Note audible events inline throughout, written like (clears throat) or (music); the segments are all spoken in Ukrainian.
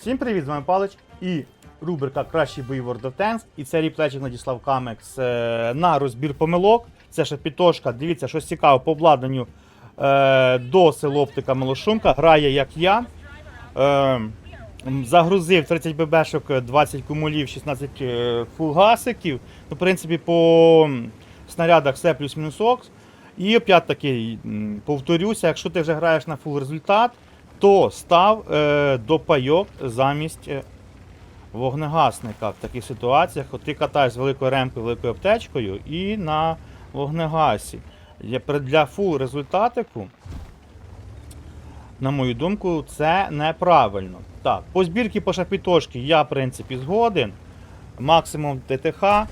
Всім привіт, з вами Палич і рубрика Кращі бої World of Tanks. І це ріплечик Надіслав Камекс е, на розбір помилок. Це ще підтошка. Дивіться, щось цікаве по обладнанню е, до оптика Милошумка. Грає як я. Е, загрузив 30 ББшок, 20 кумулів, 16 е, фугасиків. Ну, в принципі, по снарядах все плюс-мінус окс. І опять таки повторюся, якщо ти вже граєш на фул результат, то став е, до пайок замість е, вогнегасника в таких ситуаціях. От ти катаєш з великою ремкою, великою аптечкою і на вогнегасі. Для фул результатику, на мою думку, це неправильно. Так, по збірці по шапітошки я, в принципі, згоден. Максимум ТТХ е,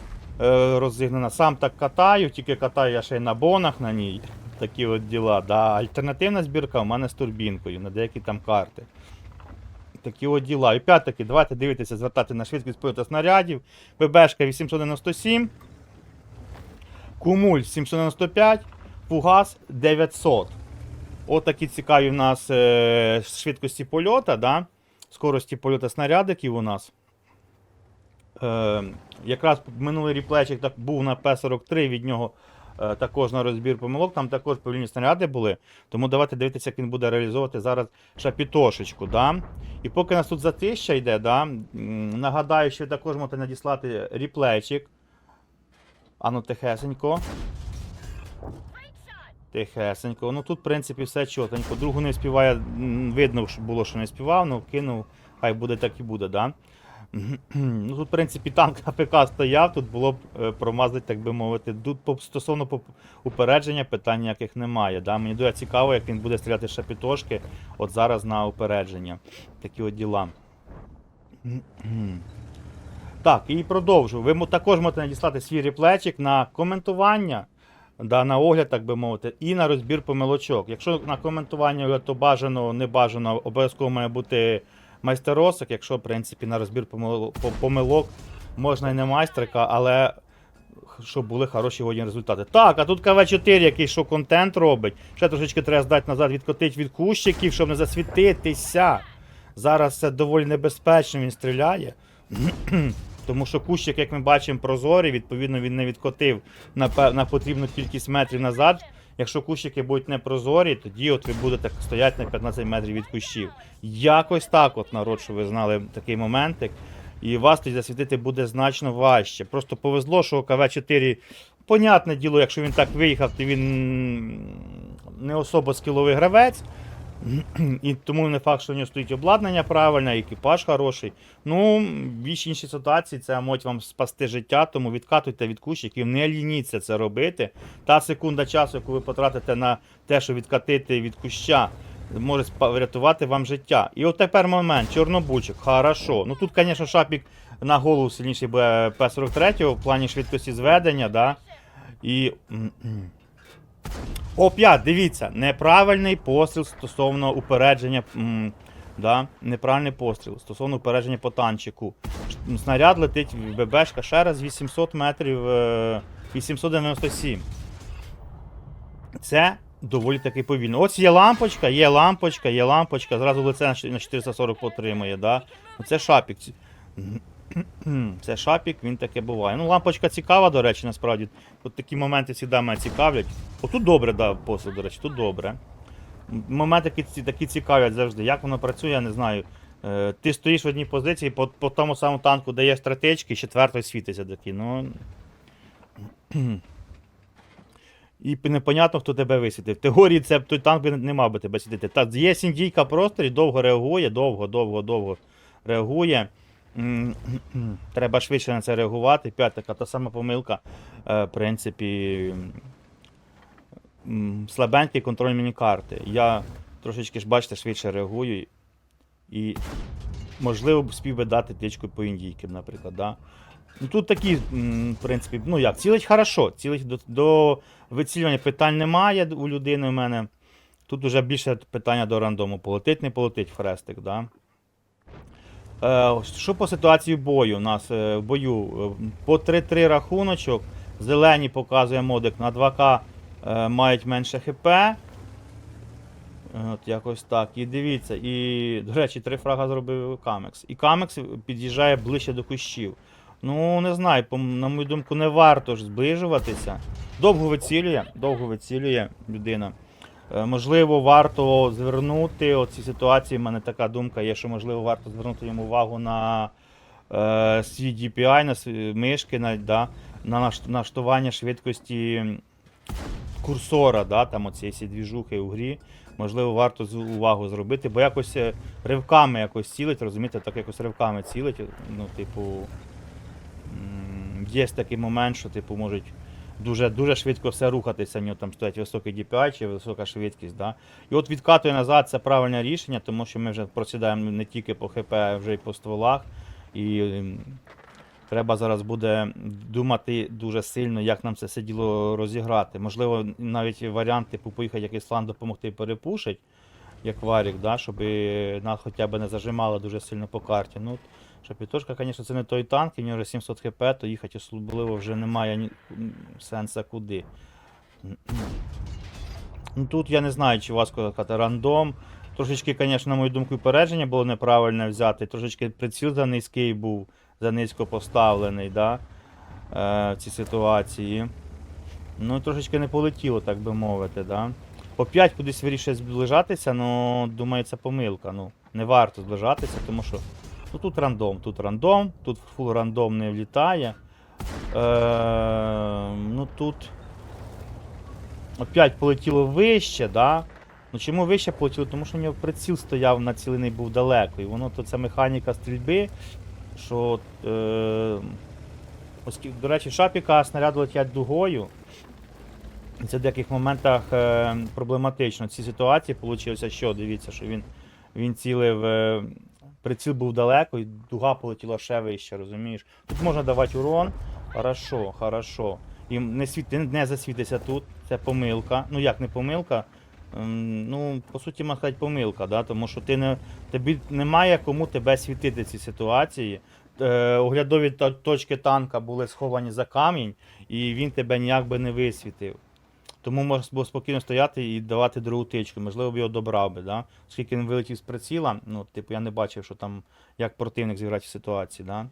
розігнана. Сам так катаю, тільки катаю я ще й на бонах на ній. Такі от діла. Да. Альтернативна збірка в мене з турбінкою на деякі там карти. Такі от діла. І опять-таки, давайте дивитися, звертати на швидкість польоту снарядів. ББшка 897, Кумуль 795, Фугас 900. От такі цікаві в нас е, швидкості польота, да? скорості польоту снарядиків у нас. Е, якраз минулий ріплечик так був на П-43, від нього також на розбір помилок, там також повільні снаряди були. Тому давайте дивитися, як він буде реалізовувати зараз шапітошечку. Да? І поки нас тут затища йде, да? нагадаю, що також можете надіслати ріплечик. Ану, тихесенько. Тихесенько. Ну тут, в принципі, все чотенько. Другу не співає, видно, було, що не співав, ну кинув, хай буде так і буде, да? Ну тут, в принципі, танк АПК стояв, тут було б е, промазати, так би мовити. Тут стосовно упередження питань ніяких немає. Да? Мені дуже цікаво, як він буде стріляти шапітошки от зараз на упередження. Такі от діла. Так, і продовжу. Ви також можете надіслати свій реплечик на коментування, да, на огляд, так би мовити, і на розбір помилочок. Якщо на коментування, то бажано, не бажано, обов'язково має бути майстеросик. Якщо, в принципі, на розбір помилок можна і не майстерка, але щоб були хороші годні результати. Так, а тут КВ4, який що контент робить. Ще трошечки треба здати назад, відкотити від кущиків, щоб не засвітитися. Зараз це доволі небезпечно, він стріляє. (clears throat) Тому що кущик, як ми бачимо, прозорий, відповідно, він не відкотив на, на потрібну кількість метрів назад. Якщо кущики будуть непрозорі, тоді от ви будете стояти на 15 метрів від кущів. Якось так, от народ, що ви знали такий моментик. І вас тоді засвітити буде значно важче. Просто повезло, що КВ-4, понятне діло, якщо він так виїхав, то він не особо скіловий гравець. (clears throat) І тому не факт, що в нього стоїть обладнання правильне, екіпаж хороший. Ну, більш інші ситуації це можуть вам спасти життя, тому відкатуйте від кущиків, не лініться це робити. Та секунда часу, яку ви потратите на те, що відкатити від куща, може врятувати вам життя. І от тепер момент, чорнобучик, хорошо. Ну тут, звісно, шапік на голову сильніший буде П-43 в плані швидкості зведення, да. І. м-м. Оп'ять, дивіться, неправильний постріл стосовно упередження. м, да, неправильний постріл стосовно упередження по танчику. Снаряд летить в ББшка ще раз 800 метрів, е, 897. Це доволі таки повільно. Ось є лампочка, є лампочка, є лампочка. Зразу лице на 440 потримує. Да? Це шапік. Це шапік, він таке буває. Ну, лампочка цікава, до речі, насправді. От такі моменти завжди мене цікавлять. Отут добре, да, посил, до речі, тут добре. Моменти такі, такі цікавлять завжди. Як воно працює, я не знаю. Е, ти стоїш в одній позиції, по, по тому самому танку даєш стратечки, четвертий світиться такий. Ну. І непонятно, хто тебе висвітив. В теорії це той танк не мав би тебе світити. Та є сіндійка просторі, довго реагує, довго, довго, довго реагує. (clears throat) Треба швидше на це реагувати. П'ять така та сама помилка. Е, В принципі, м, слабенький контроль міні-карти. Я трошечки ж, бачите, швидше реагую. І, можливо, б спів би дати тичку по індійкам, наприклад. Да? Ну, тут такі, в принципі, ну як, цілить хорошо. Цілить до, до вицілювання питань немає у людини в мене. Тут вже більше питання до рандому. Полетить, не полетить хрестик, да? Е, що по ситуації бою? У нас е, в бою Е, по 3-3 рахуночок. Зелені показує модик на 2К е, мають менше ХП. От якось так. І дивіться, і, до речі, три фрага зробив Камекс. І Камекс під'їжджає ближче до кущів. Ну, не знаю, на мою думку, не варто ж зближуватися. Довго вицілює, довго вицілює людина. Е, Можливо, варто звернути оці ситуації. У мене така думка є, що можливо варто звернути йому увагу на е, свій DPI, на свої мишки, на, да, на наш- налаштування швидкості курсора, да, там оці всі двіжухи у грі. Можливо, варто увагу зробити, бо якось е, ривками якось цілить, розумієте, так якось ривками цілить. Ну, типу, є такий момент, що типу, можуть дуже, дуже швидко все рухатися, в нього там стоять високий DPI чи висока швидкість. Да? І от відкатує назад це правильне рішення, тому що ми вже просідаємо не тільки по ХП, а вже й по стволах. І треба зараз буде думати дуже сильно, як нам це все діло розіграти. Можливо, навіть варіант, типу, поїхати якийсь план допомогти перепушить, як варік, да, щоб нас хоча б не зажимало дуже сильно по карті. Ну, Шапітошка, звісно, це не той танк, і в нього вже 700 хп, то їхати особливо вже немає ні... сенсу куди. Ну, тут я не знаю, чи вас сказати рандом. Трошечки, звісно, на мою думку, упередження було неправильне взяти. Трошечки приціл за низький був, за низько поставлений, да? е, в цій ситуації. Ну, трошечки не полетіло, так би мовити, да? По 5 кудись вирішує зближатися, ну, думаю, це помилка. Ну, не варто зближатися, тому що ну, тут рандом, тут рандом, тут фул рандом не влітає. Е, ну тут опять полетіло вище, да? Ну чому вище полетіло? Тому що у нього приціл стояв націлений був далеко. І воно то це механіка стрільби, що. Е, оскільки, до речі, шапіка снаряди летять дугою. Це в деяких моментах е, проблематично. В цій ситуації вийшло, що дивіться, що він, він цілив. Е, приціл був далеко, і дуга полетіла ще вище, розумієш? Тут можна давати урон. Хорошо, хорошо. І не, світ, не, засвітися тут, це помилка. Ну як не помилка? Ем, Ну, по суті, можна помилка, да? тому що ти не, тобі немає кому тебе світити в цій ситуації. Е, оглядові точки танка були сховані за камінь, і він тебе ніяк би не висвітив. Тому можна було спокійно стояти і давати другу тичку. Можливо, б його добрав би, да? Оскільки він вилетів з приціла, ну, типу, я не бачив, що там як противник зіграти в ситуації, да?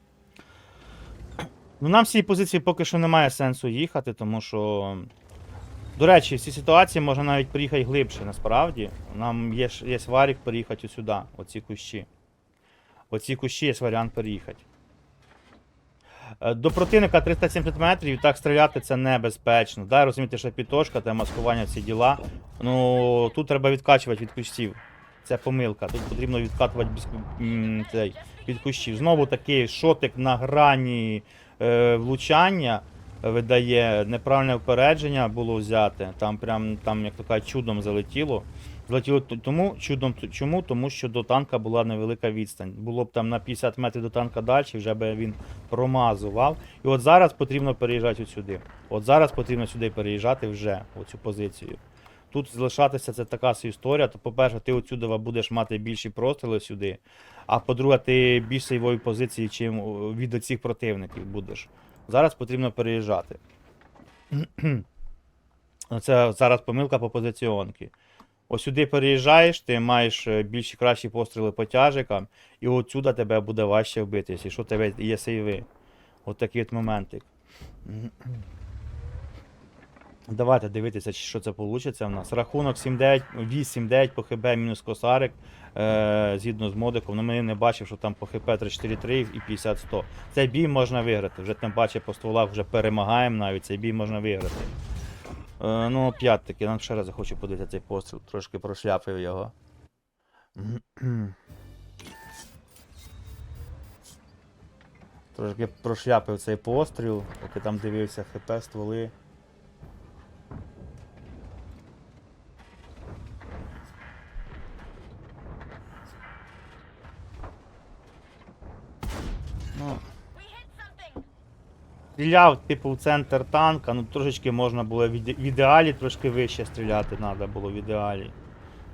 Ну, нам з цієї позиції поки що немає сенсу їхати, тому що. До речі, в цій ситуації можна навіть приїхати глибше, насправді. Нам є, є варік переїхати сюди, оці кущі. Оці кущі є варіант переїхати. Е, До противника 370 метрів так стріляти це небезпечно. Да, розумієте, що пітошка, та маскування, всі діла. Ну тут треба відкачувати від кущів. Це помилка. Тут потрібно відкатувати без, цей, від кущів. Знову такий шотик на грані е, влучання видає неправильне впередження було взяте. Там прям там, як то кажуть, чудом залетіло. Залетіло т- тому чудом чому? Тому що до танка була невелика відстань. Було б там на 50 метрів до танка далі, вже би він промазував. І от зараз потрібно переїжджати сюди. От зараз потрібно сюди переїжджати вже, в цю позицію. Тут залишатися це така історія. То, по-перше, ти отсюди будеш мати більші простріли сюди. А по-друге, ти більш сейвовій позиції, чим від оцих противників будеш. Зараз потрібно переїжджати. (clears throat) Це зараз помилка по позиціонки. Ось сюди переїжджаєш, ти маєш е, більші кращі постріли по тяжикам, і отсюди тебе буде важче вбитися, якщо в тебе є сейви. От такий от моментик. (clears throat) Давайте дивитися, що це вийде в нас. Рахунок 8-9 по ХБ мінус косарик. Е, згідно з модиком. Ну, ми не бачив, що там по ХП 3-4-3 і 50-100. Цей бій можна виграти. Вже тим паче по стволах вже перемагаємо навіть, цей бій можна виграти. Е, ну, опять-таки, нам ще раз хочу подивитися цей постріл, трошки прошляпив його. Трошки прошляпив цей постріл, поки там дивився ХП, стволи. Стріляв, типу, в центр танка, ну трошечки можна було в ідеалі трошки вище стріляти треба було в ідеалі.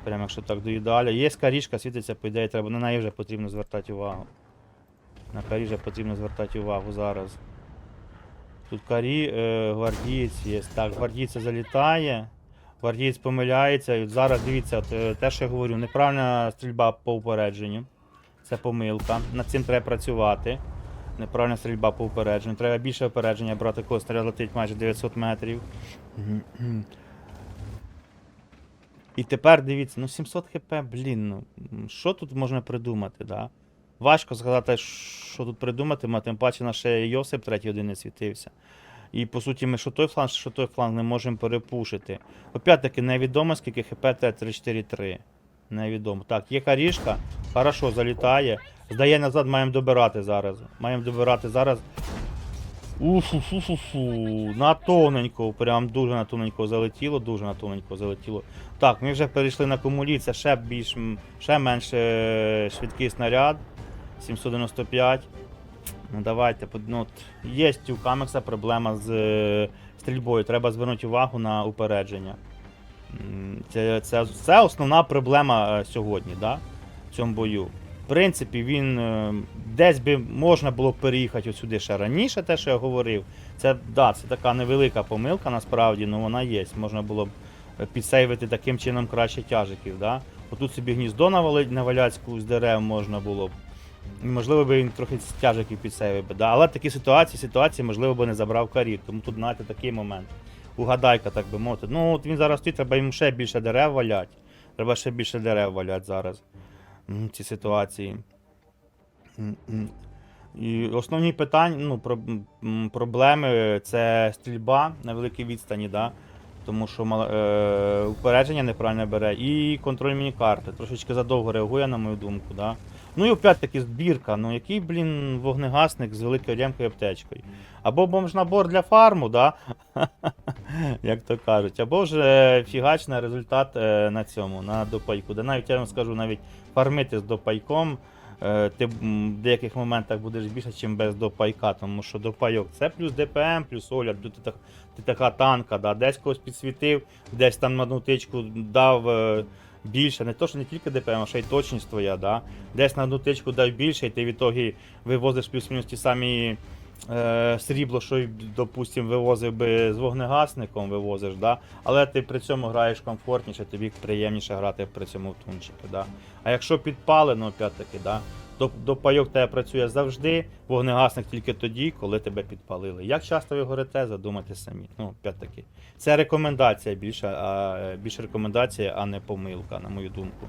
Прямо якщо так до ідеаля. Є карішка, світиться, по ідеї, треба на неї вже потрібно звертати увагу. На карі вже потрібно звертати увагу зараз. Тут карі, е, гвардієць є. Так, гвардійця залітає. Гвардієць помиляється. І зараз дивіться, от, е, те, що я говорю, неправильна стрільба по упередженню. Це помилка. Над цим треба працювати. Неправильна стрільба по упередженню. Треба більше опередження брати, коли снаряд летить майже 900 метрів. (clears throat) І тепер дивіться, ну 700 хп, блін, ну що тут можна придумати, да? Важко сказати, що тут придумати, ма тим паче наш Йосип третій один не світився. І по суті, ми що той фланг, що той фланг не можемо перепушити. Опять-таки, невідомо, скільки хп Т-343. Невідомо. Так, є карішка, хорошо залітає. Здає назад, маємо добирати зараз. Маємо добирати зараз. Уфу-фу-фу-фу. На тоненько, прям дуже на тоненько залетіло, дуже на тоненько залетіло. Так, ми вже перейшли на комулі, це ще більш ще менше е, швидкий снаряд. 795. Ну давайте, ну, є у Камекса проблема з е, стрільбою. Треба звернути увагу на упередження. Це, це, це основна проблема е, сьогодні, да? в цьому бою. В принципі, він е, десь би можна було переїхати сюди ще раніше, те, що я говорив. Це, да, це така невелика помилка насправді, але вона є. Можна було б е, підсейвити таким чином краще тяжиків. Да? Отут собі гніздо навалять з дерев можна було б. Можливо, би він трохи тяжиків підсейвив би. Да? Але такі ситуації, ситуації, можливо, би не забрав карір. Тому тут, знаєте, такий момент. Угадайка, так би мовити. Ну, от він зараз стоїть, треба йому ще більше дерев валять. Треба ще більше дерев валять зараз. М, Ці ситуації. І основні питання, ну, про, проблеми це стрільба на великій відстані, да? тому що е, упередження неправильно бере, і контроль міні-карти. Трошечки задовго реагує, на мою думку. Да? Ну і опять-таки збірка. Ну який, блін, вогнегасник з великою лямкою аптечкою. Або бомж-набор для фарму, да? (laughs) як то кажуть, або ж е, фігач на результат е, на цьому, на допайку. Де навіть я вам скажу, навіть фармити з допайком. е, Ти в деяких моментах будеш більше, ніж без допайка, тому що допайок це плюс ДПМ, плюс огляд, ти, так- ти така танка, да, десь когось підсвітив, десь там на одну тичку дав більше, не то, що не тільки ДПМ, а ще й точність твоя, да. десь на одну тичку дав більше, і ти в ітогі вивозиш плюс-мінус ті самі е, срібло, що, допустимо допустим, вивозив би з вогнегасником, вивозиш, да? але ти при цьому граєш комфортніше, тобі приємніше грати при цьому в тунчики. Да? А якщо підпалено, опять-таки, да? До, пайок тебе працює завжди, вогнегасник тільки тоді, коли тебе підпалили. Як часто ви горите, задумайте самі. Ну, опять-таки. Це рекомендація більше, а, більше рекомендація, а не помилка, на мою думку.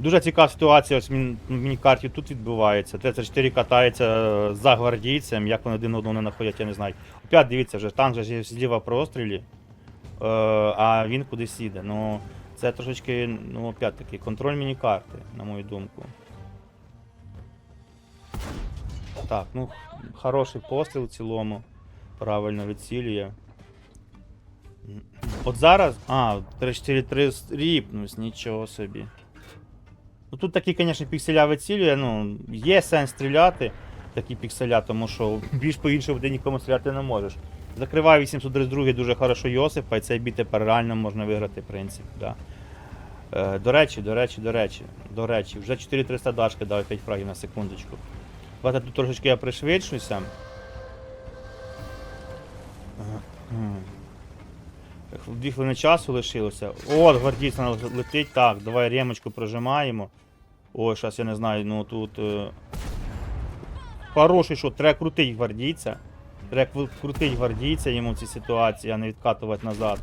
Дуже цікава ситуація ось в міні-карті тут відбувається. Т-34 катається е, за гвардійцем, як вони один одного не знаходять, я не знаю. Опять дивіться, вже танк же ж зліва прострілі, е, а він кудись їде. Ну, це трошечки, ну, опять таки, контроль міні-карти, на мою думку. Так, ну, хороший постріл в цілому. Правильно відцілює. От зараз. А, 3-4-3 ріпнусь, нічого собі. Ну тут такі, звісно, пікселя вицілює, ну, є сенс стріляти, такі пікселя, тому що більш по-іншому ти нікому стріляти не можеш. Закриває 832 дуже хорошо Йосипа, і цей бій тепер реально можна виграти, в принципі. Да. Е, до речі, до речі, до речі, до речі, вже 4300 дашки дав 5 фрагів на секундочку. Давайте тут трошечки я пришвидшуся. Дві хвилини часу лишилося. О, гвардійця летить. Так, давай ремочку прожимаємо. Ой, зараз я не знаю, ну тут. Е... Хороший що, треба крутить гвардійця. Треба кру- крутить гвардійця йому в цій ситуації, а не відкатувати назад.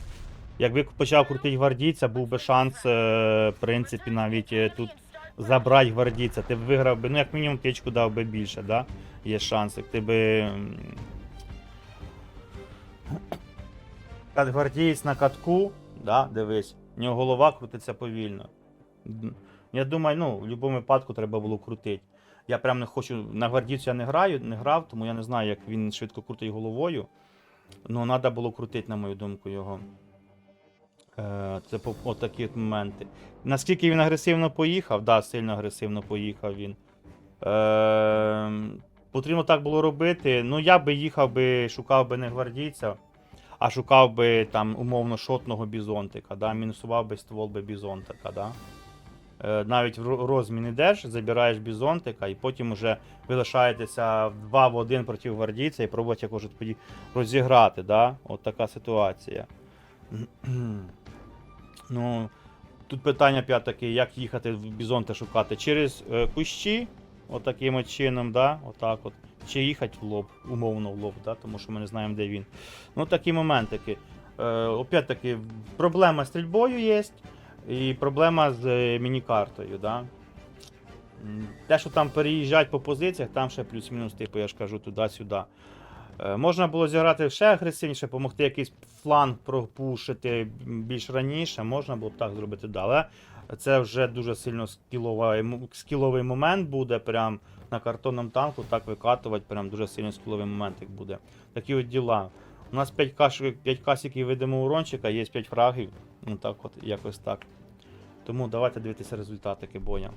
Якби почав крутити гвардійця, був би шанс, е, в принципі, навіть е, тут забрати гвардійця. Ти б виграв би, ну як мінімум тичку дав би більше, да? Є шанс. Як ти би. гвардієць на катку, да, дивись, в нього голова крутиться повільно. Я думаю, ну, в будь-якому випадку треба було крутити. Я прям не хочу. На гвардійцю я не граю, не грав, тому я не знаю, як він швидко крутить головою. Ну, треба було крутити, на мою думку, його. Е, це по, от такі от моменти. Наскільки він агресивно поїхав, да, сильно агресивно поїхав він. Е, потрібно так було робити. Ну, я би їхав би, шукав би не гвардійця, а шукав би там умовно шотного бізонтика, да? мінусував би ствол би бізонтика, да? Е, навіть в ро- розмін ідеш, забираєш бізонтика, і потім вже ви лишаєтеся 2 в 1 проти гвардійця і пробуєте якось тоді розіграти. Да? От така ситуація. (clears throat) ну, тут питання п'ять таке, як їхати в бізонти шукати? Через е, кущі, отаким от чином, да? Отак от. Чи їхати в лоб, умовно в лоб, да? тому що ми не знаємо, де він. Ну, такі моментики. Е, опять-таки, проблема з стрільбою є, і проблема з е, міні-картою. Да? Те, що там переїжджать по позиціях, там ще плюс-мінус, типу, я ж кажу, туди-сюди. Е, Можна було зіграти ще агресивніше, допомогти якийсь фланг пропушити більш раніше, можна було б так зробити, да. але це вже дуже сильно скілова, ем- скіловий момент буде. Прям на картонному танку так викатувати, прям дуже сильно скіловий моментик буде. Такі от діла. У нас 5 каш, 5 касиків видимо урончика, є 5 фрагів. Ну так от, якось так. Тому давайте дивитися результатики боя.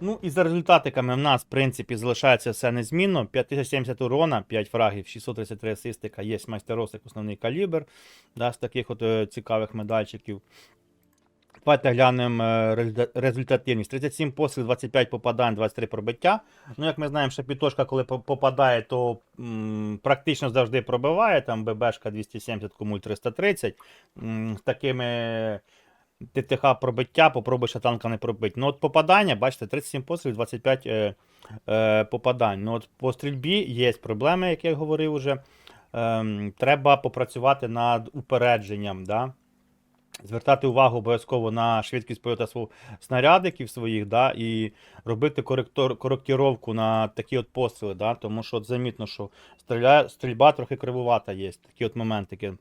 Ну і за результатиками в нас, в принципі, залишається все незмінно. 5070 урона, 5 фрагів, 633 асистика, є майстеросик, основний калібр. Да, з таких от е, цікавих медальчиків. Давайте глянемо е, результативність. 37 пострілів, 25 попадань, 23 пробиття. Ну, як ми знаємо, що пітошка, коли попадає, то м, практично завжди пробиває. Там ББшка 270, комуль 330. М, з такими ТТХ пробиття, попробуй ще танка не пробити. Ну, от попадання, бачите, 37 пострілів, 25 е, е, попадань. Ну, от по стрільбі є проблеми, як я говорив уже. Ем, треба попрацювати над упередженням. Да? Звертати увагу обов'язково на швидкість польоту снарядиків своїх, да, і робити коректор, коректировку на такі от постріли, да, тому що от замітно, що стріля, стрільба трохи кривувата є, такі от моментики.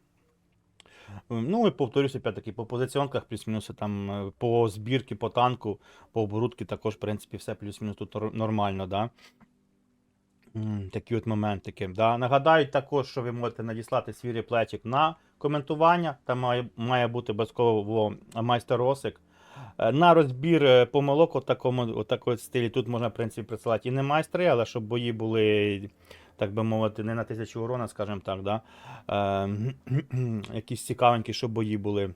Ну і повторюся, опять-таки, по позиціонках плюс-мінус там е, по збірці, по танку, по оборудці також, в принципі, все плюс-мінус тут нормально, да. Такі от моментики. Да. Нагадаю також, що ви можете надіслати свій реплетик на коментування. Там має, має бути обов'язково майстер-росик. Е, На розбір е, помилок у такому стилі тут можна, в принципі, присилати і не майстри, але щоб бої були, так би мовити, не на тисячу урона, скажімо так, да? е, (clears throat) якісь цікавенькі, щоб бої були.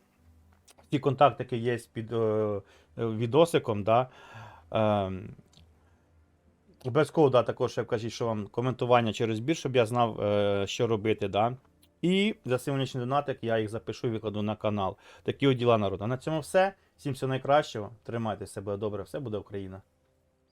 Всі контактики є під е, е, відосиком. Да? Е, Обов'язково да, також ще вкажіть, що вам коментування через збір, щоб я знав, е, що робити. Да? І за символічний донатик я їх запишу і викладу на канал. Такі діла народу. На цьому все. Всім всього найкращого. Тримайте себе добре, все буде Україна.